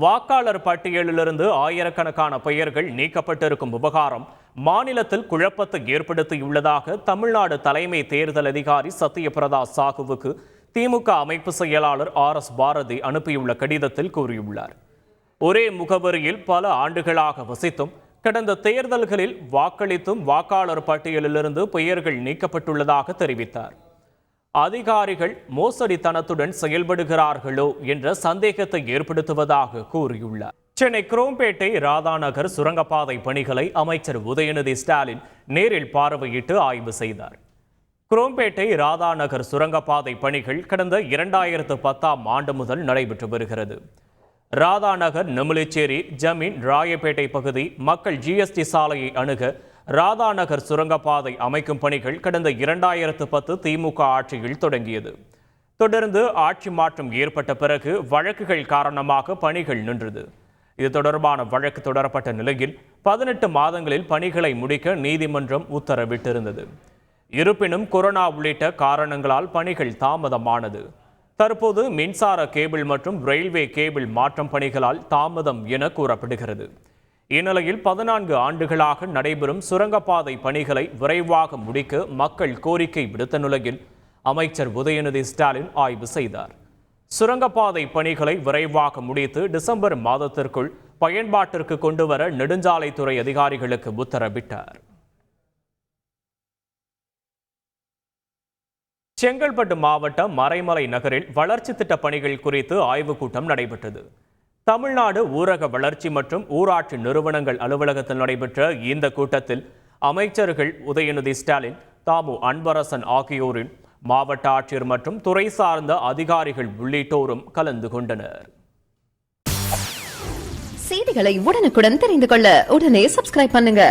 வாக்காளர் பட்டியலிலிருந்து ஆயிரக்கணக்கான பெயர்கள் நீக்கப்பட்டிருக்கும் விவகாரம் மாநிலத்தில் குழப்பத்தை ஏற்படுத்தியுள்ளதாக தமிழ்நாடு தலைமை தேர்தல் அதிகாரி சத்யபிரதா சாகுவுக்கு திமுக அமைப்பு செயலாளர் ஆர் எஸ் பாரதி அனுப்பியுள்ள கடிதத்தில் கூறியுள்ளார். ஒரே முகவரியில் பல ஆண்டுகளாக வசித்தும் கடந்த தேர்தல்களில் வாக்களித்தும் வாக்காளர் பட்டியலிலிருந்து பெயர்கள் நீக்கப்பட்டுள்ளதாக தெரிவித்தார். அதிகாரிகள் மோசடித்தனத்துடன் செயல்படுகிறார்களோ என்ற சந்தேகத்தை ஏற்படுத்துவதாக கூறியுள்ளார். சென்னை குரோம்பேட்டை ராதாநகர் சுரங்கப்பாதை பணிகளை அமைச்சர் உதயநிதி ஸ்டாலின் நேரில் பார்வையிட்டு ஆய்வு செய்தார். குரோம்பேட்டை ராதாநகர் சுரங்கப்பாதை பணிகள் கடந்த இரண்டாயிரத்து பத்தாம் ஆண்டு முதல் நடைபெற்று வருகிறது. ராதாநகர் நெமிலிச்சேரி ஜமீன் ராயப்பேட்டை பகுதி மக்கள் ஜிஎஸ்டி சாலையை அணுக ராதாநகர் சுரங்கப்பாதை அமைக்கும் பணிகள் கடந்த இரண்டாயிரத்து பத்து திமுக ஆட்சியில் தொடங்கியது. தொடர்ந்து ஆட்சி மாற்றம் ஏற்பட்ட பிறகு வழக்குகள் காரணமாக பணிகள் நின்றது. இது தொடர்பான வழக்கு தொடரப்பட்ட நிலையில் பதினெட்டு மாதங்களில் பணிகளை முடிக்க நீதிமன்றம் உத்தரவிட்டிருந்தது. இருப்பினும் கொரோனா உள்ளிட்ட காரணங்களால் பணிகள் தாமதமானது. தற்போது மின்சார கேபிள் மற்றும் ரயில்வே கேபிள் மாற்றம் பணிகளால் தாமதம் என கூறப்படுகிறது. இந்நிலையில் பதினான்கு ஆண்டுகளாக நடைபெறும் சுரங்கப்பாதை பணிகளை விரைவாக முடிக்க மக்கள் கோரிக்கை விடுத்த நிலையில் அமைச்சர் உதயநிதி ஸ்டாலின் ஆய்வு செய்தார். சுரங்கப்பாதை பணிகளை விரைவாக முடித்து டிசம்பர் மாதத்திற்குள் பயன்பாட்டிற்கு கொண்டுவர நெடுஞ்சாலைத்துறை அதிகாரிகளுக்கு உத்தரவிட்டார். செங்கல்பட்டு மாவட்டம் மறைமலை நகரில் வளர்ச்சி திட்ட பணிகள் குறித்து ஆய்வுக் கூட்டம் நடைபெற்றது. தமிழ்நாடு ஊரக வளர்ச்சி மற்றும் ஊராட்சி நிறுவனங்கள் அலுவலகத்தில் நடைபெற்ற இந்த கூட்டத்தில் அமைச்சர்கள் உதயநிதி ஸ்டாலின் தாமு அன்பரசன் ஆகியோரின் மாவட்ட ஆட்சியர் மற்றும் துறை சார்ந்த அதிகாரிகள் உள்ளிட்டோரும் கலந்து கொண்டனர். செய்திகளை உடனுக்குடன் தெரிந்து கொள்ள உடனே சப்ஸ்கிரைப் பண்ணுங்க.